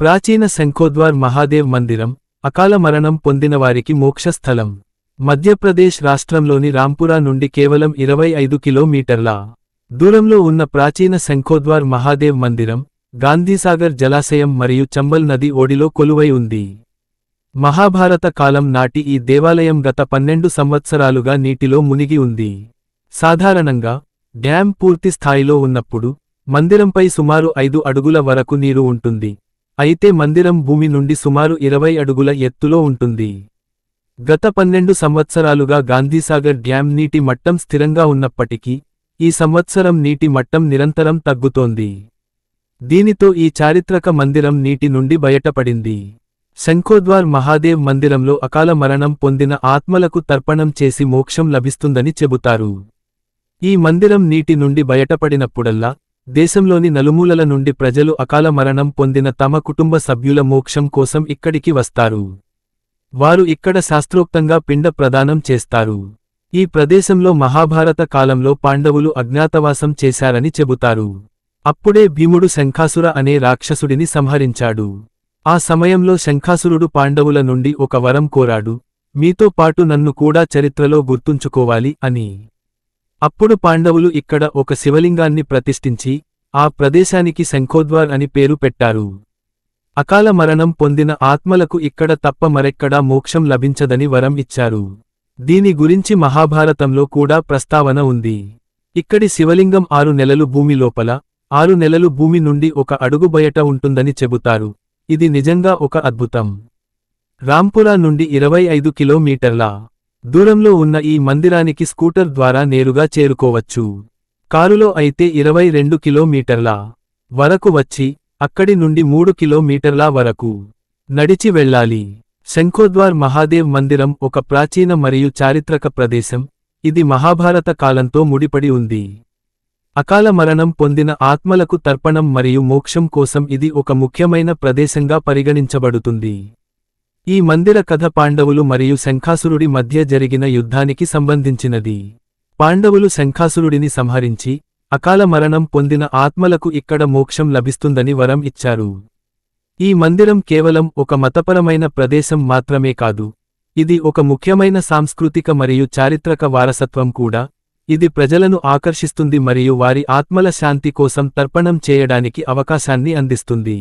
ప్రాచీన శంఖోద్వార్ మహాదేవ్ మందిరం అకాల మరణం పొందినవారికి మోక్షస్థలం. మధ్యప్రదేశ్ రాష్ట్రంలోని రాంపురా నుండి కేవలం ఇరవై ఐదు కిలోమీటర్ల దూరంలో ఉన్న ప్రాచీన శంఖోద్వార్ మహాదేవ్ మందిరం గాంధీసాగర్ జలాశయం మరియు చంబల్ నది ఓడిలో కొలువై ఉంది. మహాభారత కాలం నాటి ఈ దేవాలయం గత పన్నెండు సంవత్సరాలుగా నీటిలో మునిగి ఉంది. సాధారణంగా డ్యాం పూర్తి స్థాయిలో ఉన్నప్పుడు మందిరంపై సుమారు ఐదు అడుగుల వరకు నీరు ఉంటుంది. అయితే మందిరం భూమి నుండి సుమారు ఇరవై అడుగుల ఎత్తులో ఉంటుంది. గత పన్నెండు సంవత్సరాలుగా గాంధీసాగర్ డ్యాం నీటి మట్టం స్థిరంగా ఉన్నప్పటికీ ఈ సంవత్సరం నీటి మట్టం నిరంతరం తగ్గుతోంది. దీనితో ఈ చారిత్రక మందిరం నీటి నుండి బయటపడింది. శంఖోద్వార్ మహాదేవ్ మందిరంలో అకాల మరణం పొందిన ఆత్మలకు తర్పణం చేసి మోక్షం లభిస్తుందని చెబుతారు. ఈ మందిరం నీటి నుండి బయటపడినప్పుడల్లా దేశంలోని నలుమూలల నుండి ప్రజలు అకాల మరణం పొందిన తమ కుటుంబ సభ్యుల మోక్షం కోసం ఇక్కడికి వస్తారు. వారు ఇక్కడ శాస్త్రోక్తంగా పిండ ప్రదానం చేస్తారు. ఈ ప్రదేశంలో మహాభారత కాలంలో పాండవులు అజ్ఞాతవాసం చేశారని చెబుతారు. అప్పుడే భీముడు శంఖాసుర అనే రాక్షసుడిని సంహరించాడు. ఆ సమయంలో శంఖాసురుడు పాండవుల నుండి ఒక వరం కోరాడు. మీతో పాటు నన్ను కూడా చరిత్రలో గుర్తుంచుకోవాలి అని. అప్పుడు పాండవులు ఇక్కడ ఒక శివలింగాన్ని ప్రతిష్ఠించి ఆ ప్రదేశానికి శంఖోద్వార్ అని పేరు పెట్టారు. అకాల మరణం పొందిన ఆత్మలకు ఇక్కడ తప్ప మరెక్కడా మోక్షం లభించదని వరం ఇచ్చారు. దీని గురించి మహాభారతంలో కూడా ప్రస్తావన ఉంది. ఇక్కడి శివలింగం ఆరు నెలలు భూమి లోపల ఆరు నెలలు భూమి నుండి ఒక అడుగు బయట ఉంటుందని చెబుతారు. ఇది నిజంగా ఒక అద్భుతం. రాంపురా నుండి ఇరవై ఐదు కిలోమీటర్ల దూరంలో ఉన్న ఈ మందిరానికి స్కూటర్ ద్వారా నేరుగా చేరుకోవచ్చు. కారులో అయితే ఇరవై రెండు కిలోమీటర్ల వరకు వచ్చి అక్కడి నుండి మూడు కిలోమీటర్ల వరకు నడిచి వెళ్ళాలి. శంఖోద్వార్ మహాదేవ్ మందిరం ఒక ప్రాచీన మరియు చారిత్రక ప్రదేశం. ఇది మహాభారత కాలంతో ముడిపడి ఉంది. అకాల మరణం పొందిన ఆత్మలకు తర్పణం మరియు మోక్షం కోసం ఇది ఒక ముఖ్యమైన ప్రదేశంగా పరిగణించబడుతుంది. ఈ మందిర కథ పాండవులు మరియు శంఖాసురుడి మధ్య జరిగిన యుద్ధానికి సంబంధించినది. పాండవులు శంఖాసురుడిని సంహరించి అకాల మరణం పొందిన ఆత్మలకు ఇక్కడ మోక్షం లభిస్తుందని వరం ఇచ్చారు. ఈ మందిరం కేవలం ఒక మతపరమైన ప్రదేశం మాత్రమే కాదు ఇది ఒక ముఖ్యమైన సాంస్కృతిక మరియు చారిత్రక వారసత్వం కూడా ఇది ప్రజలను ఆకర్షిస్తుంది మరియు వారి ఆత్మల శాంతి కోసం తర్పణం చేయడానికి అవకాశాన్ని అందిస్తుంది.